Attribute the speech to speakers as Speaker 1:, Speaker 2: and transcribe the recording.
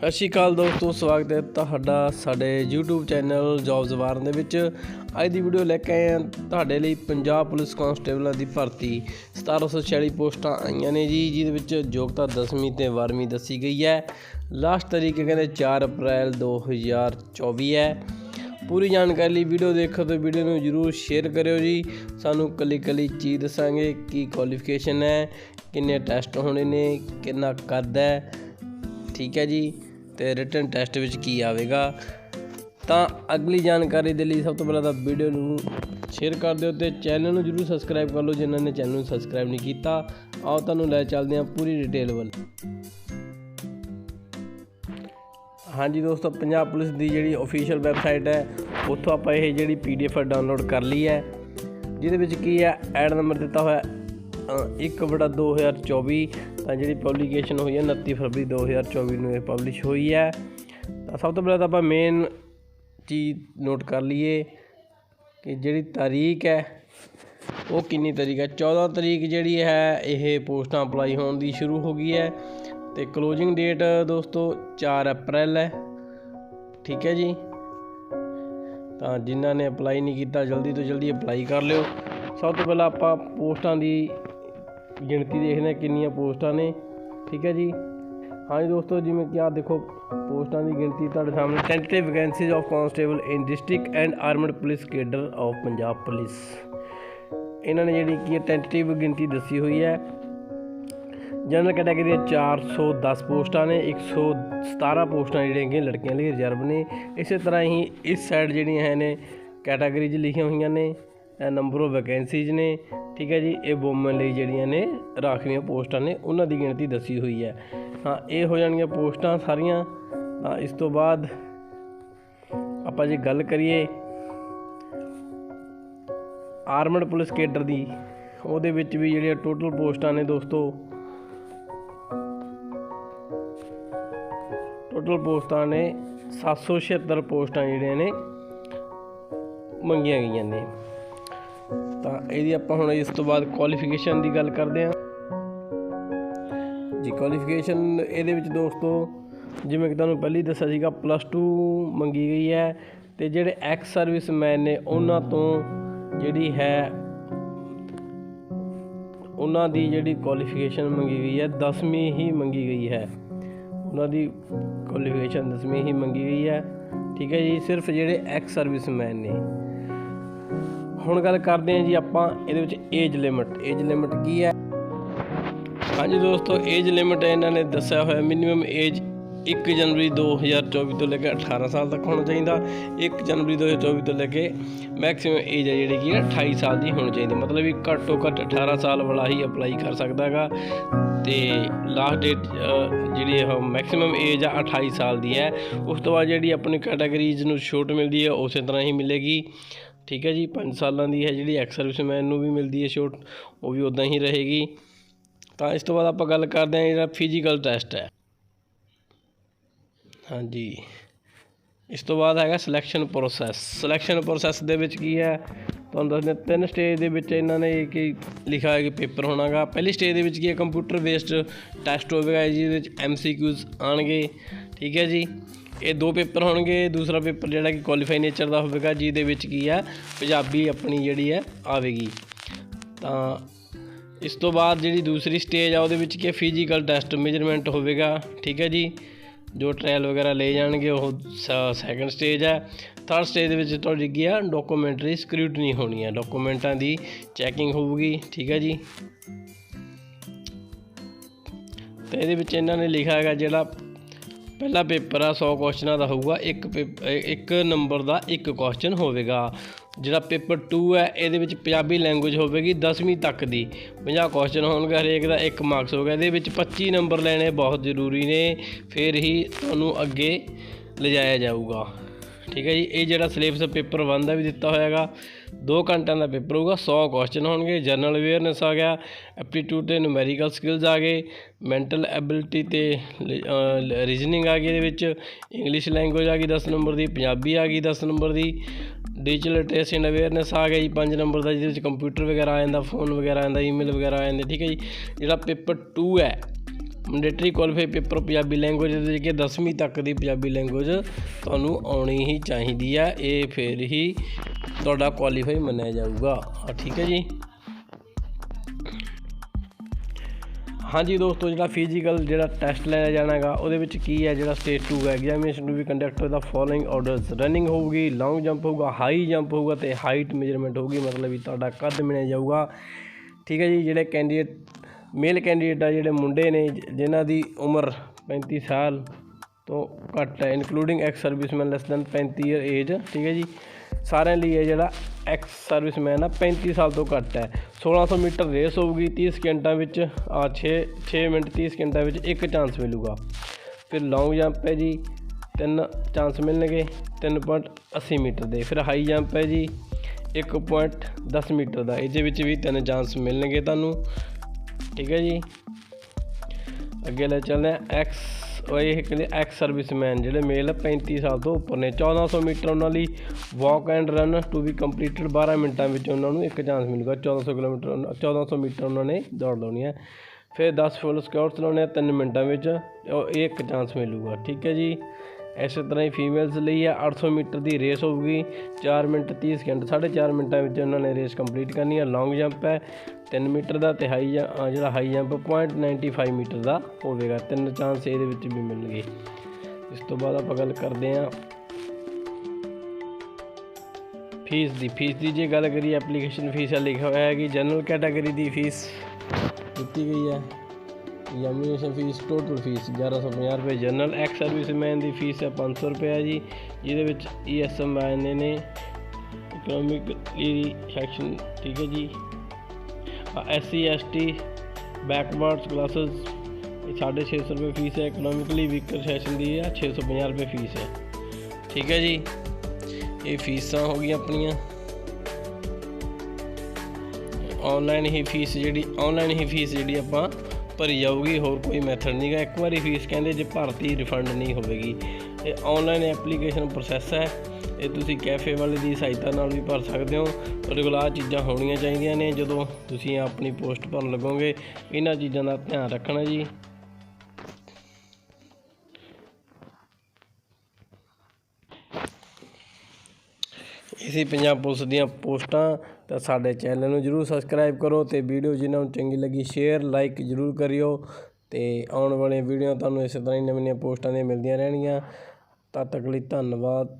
Speaker 1: ਸਤਿ ਸ਼੍ਰੀ ਅਕਾਲ ਦੋਸਤੋ, ਸਵਾਗਤ ਹੈ ਤੁਹਾਡਾ ਸਾਡੇ YouTube ਚੈਨਲ ਜੌਬਸ ਵਾਰਨ ਦੇ ਵਿੱਚ। ਅੱਜ ਦੀ ਵੀਡੀਓ ਲੈ ਕੇ ਆਏ ਹਾਂ ਤੁਹਾਡੇ ਲਈ ਪੰਜਾਬ ਪੁਲਿਸ ਕਾਂਸਟੇਬਲਾਂ ਦੀ ਭਰਤੀ। 1746 ਪੋਸਟਾਂ ਆਈਆਂ ਨੇ ਜੀ, ਜਿਹਦੇ ਵਿੱਚ ਯੋਗਤਾ 10ਵੀਂ ਤੇ 12ਵੀਂ ਦੱਸੀ ਗਈ ਹੈ। ਲਾਸਟ ਤਰੀਕ ਕਹਿੰਦੇ 4 ਅਪ੍ਰੈਲ 2024 ਹੈ। ਪੂਰੀ ਜਾਣਕਾਰੀ ਲਈ ਵੀਡੀਓ ਦੇਖੋ ਤੇ ਵੀਡੀਓ ਨੂੰ ਜਰੂਰ ਸ਼ੇਅਰ ਕਰਿਓ ਜੀ। ਸਾਨੂੰ ਕੱਲੀ ਕੱਲੀ ਚੀਜ਼ ਦੱਸਾਂਗੇ, ਕੀ ਕੁਆਲੀਫਿਕੇਸ਼ਨ ਹੈ, ਕਿੰਨੇ ਟੈਸਟ ਹੋਣੇ ਨੇ, ਕਿੰਨਾ ਕਰਦਾ ਹੈ। ਠੀਕ ਹੈ ਜੀ। ਤੇ ਰਿਟਨ ਟੈਸਟ ਵਿੱਚ ਕੀ ਆਵੇਗਾ, ਤਾਂ ਅਗਲੀ ਜਾਣਕਾਰੀ ਦੇ ਲਈ ਸਭ ਤੋਂ ਪਹਿਲਾਂ ਤਾਂ ਵੀਡੀਓ ਨੂੰ ਸ਼ੇਅਰ ਕਰ ਦਿਓ ਤੇ ਚੈਨਲ ਨੂੰ ਜਰੂਰ ਸਬਸਕ੍ਰਾਈਬ ਕਰ ਲਓ ਜਿਨ੍ਹਾਂ ਨੇ ਚੈਨਲ ਨੂੰ ਸਬਸਕ੍ਰਾਈਬ ਨਹੀਂ ਕੀਤਾ। ਆਓ ਤੁਹਾਨੂੰ ਲੈ ਚੱਲਦੇ ਹਾਂ ਪੂਰੀ ਡਿਟੇਲ ਵੱਲ। ਹਾਂਜੀ ਦੋਸਤੋ, ਪੰਜਾਬ ਪੁਲਿਸ ਦੀ ਜਿਹੜੀ ਅਫੀਸ਼ੀਅਲ ਵੈਬਸਾਈਟ ਹੈ, ਉੱਥੋਂ ਆਪਾਂ ਇਹ ਜਿਹੜੀ ਪੀਡੀਐਫ ਡਾਊਨਲੋਡ ਕਰ ਲਈ ਹੈ, ਜਿਹਦੇ ਵਿੱਚ ਕੀ ਹੈ ਐਡ ਨੰਬਰ ਦਿੱਤਾ ਹੋਇਆ 1 ਬੜਾ 2024 ਤਾਂ ਜਿਹੜੀ ਪਬਲੀਕੇਸ਼ਨ ਹੋਈ ਹੈ 29 ਫਰਵਰੀ 2024 ਨੂੰ ਇਹ ਪਬਲਿਸ਼ ਹੋਈ ਹੈ। ਤਾਂ ਸਭ ਤੋਂ ਪਹਿਲਾਂ ਤਾਂ ਆਪਾਂ ਮੇਨ ਚੀਜ਼ ਨੋਟ ਕਰ ਲਈਏ ਕਿ ਜਿਹੜੀ ਤਾਰੀਖ ਹੈ, ਉਹ ਕਿੰਨੀ ਤਾਰੀਖ ਹੈ? 14 ਤਰੀਕ ਜਿਹੜੀ ਹੈ, ਇਹ ਪੋਸਟਾਂ ਅਪਲਾਈ ਹੋਣ ਦੀ ਸ਼ੁਰੂ ਹੋ ਗਈ ਹੈ ਤੇ ਕਲੋਜ਼ਿੰਗ ਡੇਟ ਦੋਸਤੋ 4 ਅਪ੍ਰੈਲ ਹੈ। ਠੀਕ ਹੈ ਜੀ? ਤਾਂ ਜਿਨ੍ਹਾਂ ਨੇ ਅਪਲਾਈ ਨਹੀਂ ਕੀਤਾ, ਜਲਦੀ ਤੋਂ ਜਲਦੀ ਅਪਲਾਈ ਕਰ ਲਿਓ। ਸਭ ਤੋਂ ਪਹਿਲਾਂ ਆਪਾਂ ਪੋਸਟਾਂ ਦੀ ਗਿਣਤੀ ਦੇਖਦੇ ਹਾਂ ਕਿੰਨੀਆਂ ਪੋਸਟਾਂ ਨੇ, ਠੀਕ ਹੈ ਜੀ? ਹਾਂਜੀ ਦੋਸਤੋ, ਜਿਵੇਂ ਕਿ ਆਹ ਦੇਖੋ, ਪੋਸਟਾਂ ਦੀ ਗਿਣਤੀ ਤੁਹਾਡੇ ਸਾਹਮਣੇ tentative vacancies of constable in district and armed police cadre of Punjab police ਇਹਨਾਂ ਨੇ ਜਿਹੜੀ ਕੀ ਟੈਂਟੇਟਿਵ ਗਿਣਤੀ ਦੱਸੀ ਹੋਈ ਹੈ। ਜਨਰਲ ਕੈਟਾਗਰੀ 410 ਪੋਸਟਾਂ ਨੇ 117 ਪੋਸਟਾਂ ਜਿਹੜੀਆਂ ਕਿ ਲੜਕੀਆਂ ਲਈ ਰਿਜ਼ਰਵ ਨੇ। ਇਸੇ ਤਰ੍ਹਾਂ ਹੀ ਇਸ ਸਾਈਡ ਜਿਹੜੀਆਂ ਹੈ ਨੇ ਕੈਟਾਗਰੀਜ਼ ਲਿਖੀਆਂ ਹੋਈਆਂ ਨੇ। ਨੰਬਰ ਆਫ ਵੈਕੈਂਸੀਜ਼ ਨੇ, ਠੀਕ ਹੈ ਜੀ, ਇਹ ਵੂਮਨ ਲਈ ਜਿਹੜੀਆਂ ਨੇ ਰਾਖਵੀਆਂ ਪੋਸਟਾਂ ਨੇ, ਉਹਨਾਂ ਦੀ ਗਿਣਤੀ ਦੱਸੀ ਹੋਈ ਹੈ। ਹਾਂ, ਇਹ ਹੋ ਜਾਣਗੀਆਂ ਪੋਸਟਾਂ ਸਾਰੀਆਂ। ਤਾਂ ਇਸ ਤੋਂ ਬਾਅਦ ਆਪਾਂ ਜੇ ਗੱਲ ਕਰੀਏ ਆਰਮਡ ਪੁਲਿਸ ਕੇਡਰ ਦੀ, ਉਹਦੇ ਵਿੱਚ ਵੀ ਜਿਹੜੀਆਂ ਟੋਟਲ ਪੋਸਟਾਂ ਨੇ ਦੋਸਤੋ। ਟੋਟਲ ਪੋਸਟਾਂ ਨੇ 776 ਪੋਸਟਾਂ ਜਿਹੜੀਆਂ ਨੇ ਮੰਗੀਆਂ ਗਈਆਂ ਨੇ। ਤਾਂ ਇਹਦੀ ਆਪਾਂ ਹੁਣ ਇਸ ਤੋਂ ਬਾਅਦ ਕੁਆਲੀਫਿਕੇਸ਼ਨ ਦੀ ਗੱਲ ਕਰਦੇ ਹਾਂ। ਜੀ ਕੁਆਲੀਫਿਕੇਸ਼ਨ ਇਹਦੇ ਵਿੱਚ ਦੋਸਤੋ, ਜਿਵੇਂ ਕਿ ਤੁਹਾਨੂੰ ਪਹਿਲੀ ਦੱਸਿਆ ਸੀਗਾ ਪਲੱਸ 2 ਮੰਗੀ ਗਈ ਹੈ ਤੇ ਜਿਹੜੇ ਐਕਸ ਸਰਵਿਸਮੈਨ ਨੇ, ਉਹਨਾਂ ਤੋਂ ਜਿਹੜੀ ਹੈ, ਉਹਨਾਂ ਦੀ ਜਿਹੜੀ ਕੁਆਲੀਫਿਕੇਸ਼ਨ ਮੰਗੀ ਗਈ ਹੈ 10ਵੀਂ ਹੀ ਮੰਗੀ ਗਈ ਹੈ। ਉਹਨਾਂ ਦੀ ਕੁਆਲੀਫਿਕੇਸ਼ਨ 10ਵੀਂ ਹੀ ਮੰਗੀ ਗਈ ਹੈ। ਠੀਕ ਹੈ ਜੀ, ਸਿਰਫ ਜਿਹੜੇ ਐਕਸ ਸਰਵਿਸਮੈਨ ਨੇ। ਹੁਣ ਗੱਲ ਕਰਦੇ ਹਾਂ ਜੀ ਆਪਾਂ ਇਹਦੇ ਵਿੱਚ ਏਜ ਲਿਮਿਟ ਏਜ ਲਿਮਿਟ ਕੀ ਹੈ? ਹਾਂਜੀ ਦੋਸਤੋ ਏਜ ਲਿਮਿਟ ਇਹਨਾਂ ਨੇ ਦੱਸਿਆ ਹੋਇਆ। ਮਿਨੀਮਮ ਏਜ 1 ਜਨਵਰੀ 2024 ਤੋਂ ਲੈ ਕੇ 18 ਸਾਲ ਤੱਕ ਹੋਣਾ ਚਾਹੀਦਾ। 1 ਜਨਵਰੀ 2024 ਤੋਂ ਲੈ ਕੇ ਮੈਕਸਿਮਮ ਏਜ ਹੈ ਜਿਹੜੀ ਕਿ 28 ਸਾਲ ਦੀ ਹੋਣੀ ਚਾਹੀਦੀ। ਮਤਲਬ ਵੀ ਘੱਟੋ ਘੱਟ 18 ਸਾਲ ਵਾਲਾ ਹੀ ਅਪਲਾਈ ਕਰ ਸਕਦਾ ਹੈਗਾ। ਤੇ ਲਾਸਟ ਡੇਟ ਜਿਹੜੀ ਇਹ ਮੈਕਸਿਮਮ ਏਜ ਆ 28 ਸਾਲ ਦੀ ਹੈ। ਉਸ ਤੋਂ ਬਾਅਦ ਜਿਹੜੀ ਆਪਣੀ ਕੈਟਾਗਰੀਜ਼ ਨੂੰ ਛੋਟ ਮਿਲਦੀ ਹੈ, ਉਸੇ ਤਰ੍ਹਾਂ ਹੀ ਮਿਲੇਗੀ। ਠੀਕ ਹੈ ਜੀ 5 ਸਾਲਾਂ ਦੀ ਹੈ ਜਿਹੜੀ ਐਕਸ ਸਰਵਿਸਮੈਨ ਨੂੰ ਵੀ ਮਿਲਦੀ ਹੈ ਛੋਟ, ਉਹ ਵੀ ਉਦਾਂ ਹੀ ਰਹੇਗੀ। ਤਾਂ ਇਸ ਤੋਂ ਬਾਅਦ ਆਪਾਂ ਗੱਲ ਕਰਦੇ ਹਾਂ ਜਿਹੜਾ ਫਿਜ਼ੀਕਲ ਟੈਸਟ ਹੈ। ਹਾਂਜੀ। ਇਸ ਤੋਂ ਬਾਅਦ ਹੈਗਾ ਸਿਲੈਕਸ਼ਨ ਪ੍ਰੋਸੈਸ ਸਿਲੈਕਸ਼ਨ ਪ੍ਰੋਸੈਸ ਦੇ ਵਿੱਚ ਕੀ ਹੈ? ਤੁਹਾਨੂੰ ਦੱਸਦੇ ਤਿੰਨ ਸਟੇਜ ਦੇ ਵਿੱਚ ਇਹਨਾਂ ਨੇ ਕਿ ਲਿਖਿਆ ਹੈ ਕਿ ਪੇਪਰ ਹੋਣਾਗਾ। ਪਹਿਲੀ ਸਟੇਜ ਦੇ ਵਿੱਚ ਕੀ ਹੈ? ਕੰਪਿਊਟਰ ਬੇਸਡ ਟੈਸਟ ਹੋਵੇਗਾ ਜਿਹਦੇ ਵਿੱਚ ਐਮਸੀਕਿਊਜ਼ ਆਣਗੇ ਠੀਕ ਹੈ ਜੀ। ਇਹ ਦੋ ਪੇਪਰ ਹੋਣਗੇ, ਦੂਸਰਾ ਪੇਪਰ ਜਿਹੜਾ ਕਿ ਕੁਆਲੀਫਾਈ ਨੇਚਰ ਦਾ ਹੋਵੇਗਾ, ਜਿਹਦੇ ਵਿੱਚ ਕੀ ਹੈ, ਪੰਜਾਬੀ ਆਪਣੀ ਜਿਹੜੀ ਹੈ, ਆਵੇਗੀ। ਤਾਂ ਇਸ ਤੋਂ ਬਾਅਦ ਜਿਹੜੀ ਦੂਸਰੀ ਸਟੇਜ ਆ, ਉਹਦੇ ਵਿੱਚ ਕੀ ਫਿਜ਼ੀਕਲ ਟੈਸਟ ਮੇਜਰਮੈਂਟ ਹੋਵੇਗਾ, ਠੀਕ ਹੈ ਜੀ? ਜੋ ਟ੍ਰਾਇਲ ਵਗੈਰਾ ਲੈ ਜਾਣਗੇ, ਉਹ ਸੈਕੰਡ ਸਟੇਜ ਹੈ। ਥਰਡ ਸਟੇਜ ਦੇ ਵਿੱਚ ਤੁਹਾਡੀ ਕੀ ਆ ਡਾਕੂਮੈਂਟਰੀ ਸਕ੍ਰਿਊਟਨੀ ਹੋਣੀ ਹੈ। ਡਾਕੂਮੈਂਟਾਂ ਦੀ ਚੈਕਿੰਗ ਹੋਊਗੀ, ਠੀਕ ਹੈ ਜੀ? ਤੇ ਇਹਦੇ ਵਿੱਚ ਇਹਨਾਂ ਨੇ ਲਿਖਿਆ ਹੈਗਾ ਜਿਹੜਾ ਪਹਿਲਾ ਪੇਪਰ ਆ 100 ਕੁਐਸਚਨਾਂ ਦਾ ਹੋਊਗਾ, ਇੱਕ ਇੱਕ ਨੰਬਰ ਦਾ ਇੱਕ ਕੁਐਸਚਨ ਹੋਵੇਗਾ। ਜਿਹੜਾ ਪੇਪਰ 2 ਹੈ, ਇਹਦੇ ਵਿੱਚ ਪੰਜਾਬੀ ਲੈਂਗੁਏਜ ਹੋਵੇਗੀ 10ਵੀਂ ਤੱਕ ਦੀ। 50 ਕੁਐਸਚਨ ਹੋਣਗੇ, ਹਰੇਕ ਦਾ ਇੱਕ ਮਾਰਕਸ ਹੋਗਾ ਇਹਦੇ ਵਿੱਚ 25 ਨੰਬਰ ਲੈਣੇ ਬਹੁਤ ਜ਼ਰੂਰੀ ਨੇ, ਫਿਰ ਹੀ ਤੁਹਾਨੂੰ ਅੱਗੇ ਲਿਜਾਇਆ ਜਾਊਗਾ। ਠੀਕ ਹੈ ਜੀ, ਇਹ ਜਿਹੜਾ ਸਿਲੇਬਸ ਪੇਪਰ 1 ਦਾ ਵੀ ਦਿੱਤਾ ਹੋਇਆਗਾ 2 ਘੰਟਿਆਂ ਦਾ ਪੇਪਰ ਹੋਊਗਾ 100 ਕੁਐਸਚਨ ਹੋਣਗੇ ਜਨਰਲ ਅਵੇਅਰਨੈਸ ਆ ਗਿਆ ਐਪਟੀਟਿਊਡ ਤੇ ਨੂਮੈਰੀਕਲ ਸਕਿੱਲਸ ਆ ਗਏ ਮੈਂਟਲ ਐਬਿਲਿਟੀ ਤੇ ਰੀਜ਼ਨਿੰਗ ਆ ਗਈ ਇਹਦੇ ਵਿੱਚ ਇੰਗਲਿਸ਼ ਲੈਂਗੁਏਜ ਆ ਗਈ 10 ਨੰਬਰ ਦੀ, ਪੰਜਾਬੀ ਆ ਗਈ 10 ਨੰਬਰ ਦੀ ਡਿਜੀਟਲ ਲਿਟਰੇਸੀ ਐਂਡ ਅਵੇਅਰਨੈਸ ਆ ਗਈ ਜੀ 5 ਨੰਬਰ ਦਾ, ਜਿਹਦੇ ਵਿੱਚ ਕੰਪਿਊਟਰ ਵਗੈਰਾ ਆ ਜਾਂਦਾ ਫੋਨ ਵਗੈਰਾ ਆ ਜਾਂਦਾ ਈਮੇਲ ਵਗੈਰਾ ਆ ਜਾਂਦੇ, ਠੀਕ ਹੈ ਜੀ, ਜਿਹੜਾ ਪੇਪਰ 2 ਹੈ mandatory qualify paper Punjabi language ਦੇ ਕਿ 10ਵੀਂ ਤੱਕ ਦੀ ਪੰਜਾਬੀ ਲੈਂਗੁਏਜ ਤੁਹਾਨੂੰ ਆਉਣੀ ਹੀ ਚਾਹੀਦੀ ਆ। ਇਹ ਫਿਰ ਹੀ ਤੁਹਾਡਾ ਕੁਆਲੀਫਾਈ ਮੰਨਿਆ ਜਾਊਗਾ। ਠੀਕ ਹੈ ਜੀ। ਹਾਂਜੀ ਦੋਸਤੋ, ਜਿਹੜਾ ਫਿਜ਼ੀਕਲ ਜਿਹੜਾ ਟੈਸਟ ਲਿਆ ਜਾਣਾ ਹੈਗਾ, ਉਹਦੇ ਵਿੱਚ ਕੀ ਹੈ? ਜਿਹੜਾ ਸਟੇਜ 2 ਹੈ ਐਗਜ਼ਾਮੀਨੇਸ਼ਨ ਟੂ ਬੀ ਕੰਡਕਟਡ ਦਾ ਫੋਲੋਇੰਗ ਆਰਡਰਸ ਰਨਿੰਗ ਹੋਊਗੀ ਲੌਂਗ ਜੰਪ ਹੋਊਗਾ ਹਾਈ ਜੰਪ ਹੋਊਗਾ ਤੇ ਹਾਈਟ ਮੇਜਰਮੈਂਟ ਹੋਊਗੀ, ਮਤਲਬ ਵੀ ਤੁਹਾਡਾ ਕੱਦ ਮਿਲਿਆ ਜਾਊਗਾ। ਠੀਕ ਹੈ ਜੀ, ਜਿਹੜੇ ਕੈਂਡੀਡੇਟ ਮੇਲ ਕੈਂਡੀਡੇਟ ਆ ਜਿਹੜੇ ਮੁੰਡੇ ਨੇ, ਜ- ਜਿਨ੍ਹਾਂ ਦੀ ਉਮਰ 35 ਸਾਲ ਤੋਂ ਘੱਟ ਹੈ including ex serviceman less than 35 year age ਠੀਕ ਹੈ ਜੀ? ਸਾਰਿਆਂ ਲਈ ਹੈ ਜਿਹੜਾ ਐਕਸ ਸਰਵਿਸਮੈਨ ਆ 35 ਸਾਲ ਤੋਂ ਘੱਟ ਹੈ। 1600 ਮੀਟਰ ਰੇਸ ਹੋਊਗੀ 30 ਸਕਿੰਟਾਂ ਵਿੱਚ, ਆ 6 6 ਮਿੰਟ 30 ਸਕਿੰਟਾਂ ਵਿੱਚ ਇੱਕ ਚਾਂਸ ਮਿਲੂਗਾ। ਫਿਰ ਲੌਂਗ ਜੰਪ ਹੈ ਜੀ, ਤਿੰਨ ਚਾਂਸ ਮਿਲਣਗੇ 3.80 ਮੀਟਰ ਦੇ। ਫਿਰ ਹਾਈ ਜੰਪ ਹੈ ਜੀ 1.10 ਮੀਟਰ ਦਾ। ਇਹਦੇ ਵਿੱਚ ਵੀ ਤਿੰਨ ਚਾਂਸ ਮਿਲਣਗੇ ਤੁਹਾਨੂੰ। ਠੀਕ ਹੈ ਜੀ। ਅੱਗੇ ਲੈ ਚੱਲਦੇ ਹਾਂ ਐਕਸ ਉਹ ਇਹ ਕਹਿੰਦੇ ਐਕਸ ਸਰਵਿਸਮੈਨ ਜਿਹੜੇ ਮੇਲ 35 ਸਾਲ ਤੋਂ ਉੱਪਰ ਨੇ। 1400 ਮੀਟਰ ਉਹਨਾਂ ਲਈ walk and run to be completed 12 ਮਿੰਟਾਂ ਵਿੱਚ ਉਹਨਾਂ ਨੂੰ ਇੱਕ ਚਾਂਸ ਮਿਲੂਗਾ। 1400 ਕਿਲੋਮੀਟਰ ਉਹਨਾਂ- 1400 ਮੀਟਰ ਉਹਨਾਂ ਨੇ ਦੌੜ ਲਾਉਣੀ ਹੈ। ਫਿਰ 10 ਫੁੱਲ ਸਕਿਉਟਸ ਲਾਉਣੇ ਆ 3 ਮਿੰਟਾਂ ਵਿੱਚ ਉਹ ਇਹ ਇੱਕ ਚਾਂਸ ਮਿਲੂਗਾ। ਠੀਕ ਹੈ ਜੀ। ਇਸੇ ਤਰ੍ਹਾਂ ਹੀ ਫੀਮੇਲਸ ਲਈ ਆ 800 ਮੀਟਰ ਦੀ ਰੇਸ ਹੋਊਗੀ। 4 ਮਿੰਟ 30 ਸਕਿੰਟ 4.5 ਮਿੰਟਾਂ ਵਿੱਚ ਉਹਨਾਂ ਨੇ ਰੇਸ ਕੰਪਲੀਟ ਕਰਨੀ ਆ। ਲੌਂਗ ਜੰਪ ਹੈ 3 ਮੀਟਰ ਦਾ ਤੇ ਹਾਈ ਜਿਹੜਾ ਹਾਈ ਜੰਪ 0.95 ਮੀਟਰ ਦਾ ਹੋਵੇਗਾ। ਤਿੰਨ ਚਾਂਸ ਇਹਦੇ ਵਿੱਚ ਵੀ ਮਿਲਣਗੇ। ਇਸ ਤੋਂ ਬਾਅਦ ਆਪਾਂ ਗੱਲ ਕਰਦੇ ਹਾਂ ਫੀਸ ਦੀ। ਫੀਸ ਦੀ ਜੇ ਗੱਲ ਕਰੀਏ ਐਪਲੀਕੇਸ਼ਨ ਫੀਸ ਆ ਲਿਖਿਆ ਹੋਇਆ ਹੈ ਕਿ ਜਨਰਲ ਕੈਟਾਗਰੀ ਦੀ ਫੀਸ ਦਿੱਤੀ ਗਈ ਹੈ। ਐਗਜ਼ਾਮੀਨੇਸ਼ਨ ਫੀਸ ਟੋਟਲ ਫੀਸ 1150 ਰੁਪਏ। ਜਨਰਲ ਐਕਸ ਸਰਵਿਸਮੈਨ ਦੀ ਫੀਸ ਹੈ 500 ਰੁਪਏ ਹੈ ਜੀ, ਜਿਹਦੇ ਵਿੱਚ ਈਐਸਐਮ ਆਏ ਨੇ ਇਕਨੋਮਿਕਲੀ ਸੈਕਸ਼ਨ ਠੀਕ ਹੈ ਜੀ। ਐਸਸੀ ਐਸਟੀ ਬੈਕਵਰਡਸ ਕਲਾਸਸ ਇਹ 650 ਰੁਪਏ ਫੀਸ ਹੈ। ਇਕਨੋਮਿਕਲੀ ਵੀਕਰ ਸੈਸ਼ਨ ਦੀ ਹੈ 650 ਰੁਪਏ ਫੀਸ ਹੈ। ਠੀਕ ਹੈ ਜੀ। ਇਹ ਫੀਸਾਂ ਹੋ ਗਈਆਂ ਆਪਣੀਆਂ। ਆਨਲਾਈਨ ਹੀ ਫੀਸ ਜਿਹੜੀ ਆਨਲਾਈਨ ਹੀ ਫੀਸ ਜਿਹੜੀ ਆਪਾਂ ਭਰੀ ਜਾਊਗੀ, ਹੋਰ ਕੋਈ ਮੈਥਡ ਨਹੀਂਗਾ ਇੱਕ ਵਾਰੀ ਫੀਸ ਕਹਿੰਦੇ ਜੇ ਭਰਤੀ ਰਿਫੰਡ ਨਹੀਂ ਹੋਵੇਗੀ। ਇਹ ਆਨਲਾਈਨ ਐਪਲੀਕੇਸ਼ਨ ਪ੍ਰੋਸੈਸ ਹੈ। ਇਹ ਤੁਸੀਂ ਕੈਫੇ ਵਾਲੇ ਦੀ ਸਹਾਇਤਾ ਨਾਲ ਵੀ ਭਰ ਸਕਦੇ ਹੋ। ਤੁਹਾਡੇ ਚੀਜ਼ਾਂ ਹੋਣੀਆਂ ਚਾਹੀਦੀਆਂ ਨੇ। ਜਦੋਂ ਤੁਸੀਂ ਆਪਣੀ ਪੋਸਟ ਭਰਨ ਲੱਗੋਗੇ, ਇਹਨਾਂ ਚੀਜ਼ਾਂ ਦਾ ਧਿਆਨ ਰੱਖਣਾ ਜੀ। ਇਸੇ ਪੰਜਾਬ ਪੁਲਿਸ ਦੀਆਂ ਪੋਸਟਾਂ, ਤਾਂ ਸਾਡੇ ਚੈਨਲ ਨੂੰ ਜਰੂਰ ਸਬਸਕ੍ਰਾਈਬ ਕਰੋ ਤੇ ਵੀਡੀਓ ਜਿਨ੍ਹਾਂ ਨੂੰ ਚੰਗੀ ਲੱਗੀ ਸ਼ੇਅਰ ਲਾਈਕ ਜਰੂਰ ਕਰਿਓ। ਤੇ ਆਉਣ ਵਾਲੀਆਂ ਵੀਡੀਓ ਤੁਹਾਨੂੰ ਇਸੇ ਤਰ੍ਹਾਂ ਹੀ ਨਵੀਆਂ ਪੋਸਟਾਂ ਦੀਆਂ ਮਿਲਦੀਆਂ ਰਹਿਣਗੀਆਂ। ਤਦ ਤੱਕ ਲਈ ਧੰਨਵਾਦ।